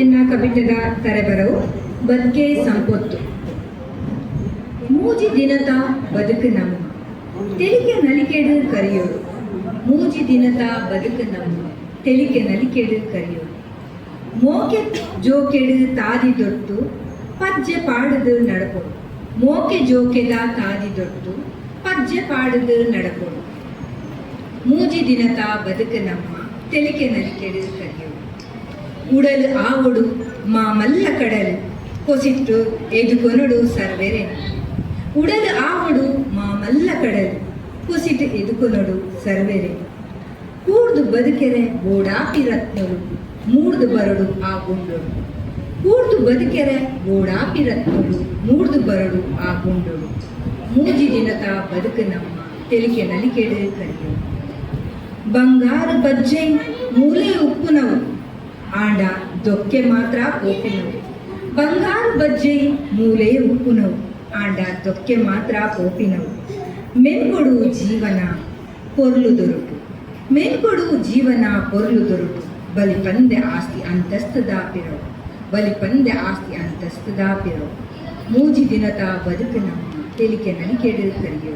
ಎನ್ನ ಕವಿತದ ತರೆಬರವು ಬದುಕೆ ಸಂಪತ್ತು. ಮೂಜಿ ದಿನದ ಬದುಕು ನಮ್ಮ ತೆಲಿಕೆ ನಲಿಕೆಡು ಕರೆಯೋರು. ಮೂಜಿ ದಿನದ ಬದುಕು ನಮ್ಮ ತೆಲಿಕೆ ನಲಿಕೆಡು ಕರೆಯೋರು. ಮೋಕೆ ಜೋಕೆಡು ತಾದಿ ದೊಟ್ಟು, ಪಜ್ಜೆ ಪಾಡದು ನಡಕೋಡು ಮೋಕೆ ಜೋಕೆದ ತಾದಿ ದೊಟ್ಟು, ಪಜ್ಜೆ ಪಾಡದು ನಡಕೋಡು ಮೂಜಿ ದಿನದ ಬದುಕು ನಮ್ಮ ತೆಲಿಕೆ ನಲಿಕೆಡು ಕರೆಯೋರು. ಉಡಲು ಆವಡು ಮಾ ಕಡಲು. ಕೊಸಿಟ್ಟು ಎದುಕೊನಡು ಸರ್ವೆರೆ. ಉಡಲು ಆವಡು ಮಾ ಮಲ್ಲ ಕಡಲು. ಕೊಸಿಟ್ಟು ಎದುಕೊನಡು ಸರ್ವೆರೆ. ಕೂಡ್ದು ಬದುಕೆರೆ ಗೋಡಾಪಿ ರತ್ನರು. ಮೂಡ್ದು ಬರಡು ಆ ಗುಂಡೊಡು ಕೂಡ್ದು ಬದುಕೆರೆ ಗೋಡಾಪಿ ರತ್ನರು. ಮೂಡ್ದು ಬರಡು ಆ ಗುಂಡೊಡು ಮೂಜಿ ದಿನತ ಬದುಕು ನಮ್ಮ ತೆಲಿಕೆ ನಲಿಕೆಡು ಕರೆಯೋರು ಬಂಗಾರ ಬಜ್ಜೆ, ಮೂಲೆ ಉಪ್ಪುನವು ಆಂಡ ದೊಕ್ಕೆ ಮಾತ್ರ ಪೋಪಿನವು ಬಂಗಾರ ಬಜ್ಜೆ ಮೂಲೆ ಉಪ್ಪುನವು. ಆಂಡ ದೊಕ್ಕೆ ಮಾತ್ರ ಪೋಪಿನವು ಮೆನ್ಕೊಡು ಜೀವನ ಪೊರ್ಲು ದೊರಕು. ಮೆನ್ಕೊಡು ಜೀವನ ಪೊರ್ಲು ದೊರಕು. ಬಲಿ ಪಂದೆ ಆಸ್ತಿ ಅಂತಸ್ತದಾಪಿರೋ ಬಲಿ ಪಂದೆ ಆಸ್ತಿ ಅಂತಸ್ತದಾಪಿರೋ ಮೂಜಿ ದಿನದ ಬದುಕು ನಮ್ಮ ತೆಲಿಕೆ ನಲಿಕೆಡು ಕರೆಯೋ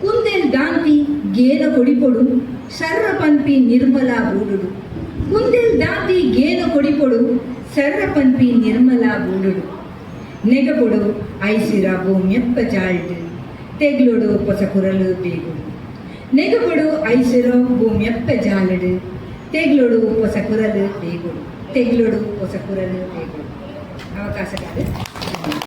ಕುಂದೆಲ್ ದಾಂತಿ ಗೇದ ಕೊಡಿಪೊಡು ಸರ್ರ ಪಂಪಿ ನಿರ್ಮಲ ಬೂಡುಡು ಕುಂದೆಲ್ ದಾತಿ ಗೇನ ಕೊಡಿಪೊಡು ಸರ್ರ ಪನ್ಪಿ ನಿರ್ಮಲ ಗುಂಡುಡು. ನೆಗಪೊಡು ಐಸಿರ ಭೂಮ್ಯಪ್ಪ ಜಾಳ್ಡು ತೆಗ್ಲೊಡು ಹೊಸ ಕುರಲು ಬೇಗು ನೆಗಪೊಡು ಐಸಿರ ಭೂಮ್ಯಪ್ಪ ಜಾಲಡು. ತೆಗ್ಲೊಡು ಹೊಸ ಕುರಲು ಬೇಗು ತೆಗ್ಲೊಡು ಹೊಸ ಕುರಲು ಬೇಗುಡು. ಅವಕಾಶ